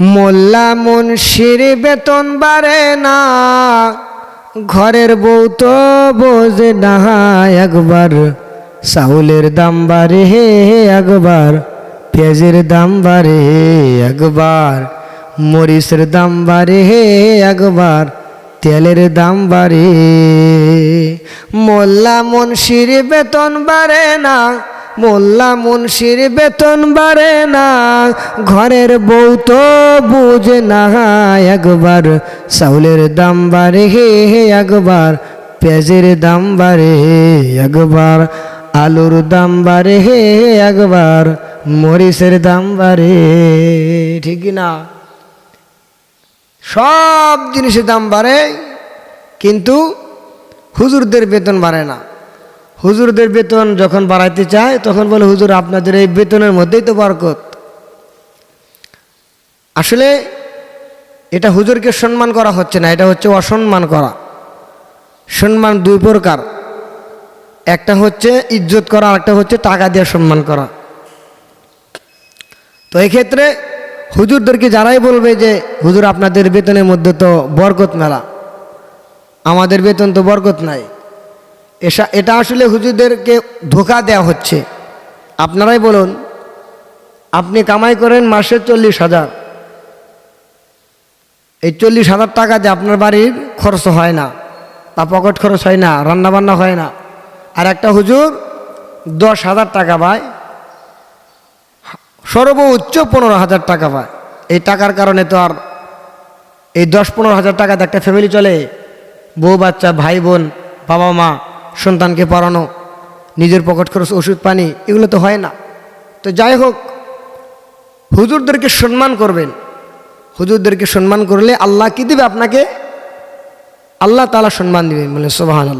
মোল্লা মুন্সির বেতন বাড়ে না। ঘরের বউ তো বোঝে না একবার। চাউলের দাম বাড়ে হে একবার। পেঁয়াজের দাম বাড়ে হে একবার। মরিচের দাম বাড়ে হে একবার। তেলের দাম বাড়ে। মোল্লা মুন্সির বেতন বাড়ে না। মোল্লা মুন্সির বেতন বাড়ে না, ঘরের বউ তো বুঝে না, একবার চাউলের দাম বাড়ে হে হে, একবার পেঁয়াজের দাম বাড়ে একবার আলুর দাম বাড়ে হে হে, একবার মরিচের দাম বাড়ে ঠিক না? সব জিনিসের দাম বাড়ে, কিন্তু হুজুরদের বেতন বাড়ে না। হুজুরদের বেতন যখন বাড়াইতে চায়, তখন বলে, হুজুর, আপনাদের এই বেতনের মধ্যেই তো বরকত। আসলে এটা হুজুরকে সম্মান করা হচ্ছে না, এটা হচ্ছে অসম্মান করা। সম্মান দুই প্রকার। একটা হচ্ছে ইজ্জত করা আর একটা হচ্ছে টাকা দিয়ে সম্মান করা। তো এক্ষেত্রে হুজুরদেরকে যারাই বলবে যে, হুজুর, আপনাদের বেতনের মধ্যে তো বরকত মেলা, আমাদের বেতন তো বরকত নাই। এসা, এটা আসলে হুজুরদেরকে ধোকা দেওয়া হচ্ছে। আপনারাই বলুন, আপনি কামাই করেন মাসে চল্লিশ হাজার। এই চল্লিশ হাজার টাকা যে আপনার বাড়ির খরচ হয় না বা পকেট খরচ হয় না, রান্নাবান্না হয় না। আর একটা হুজুর দশ হাজার টাকা পায়, সর্বোচ্চ পনেরো হাজার টাকা পায়। এই টাকার কারণে তো আর এই দশ পনেরো হাজার টাকাতে একটা ফ্যামিলি চলে, বউ, বাচ্চা, ভাই, বোন, বাবা, মা। সন্তানকে পড়ানো নিজের পকেট খরচ, ওষুধ, পানি, এগুলো তো হয় না। তো যাই হোক, হুজুরদেরকে সম্মান করবেন। হুজুরদেরকে সম্মান করলে আল্লাহ কী দেবে আপনাকে? আল্লাহ তালা সম্মান দিবেন, বলে সোবাহান আল্লাহ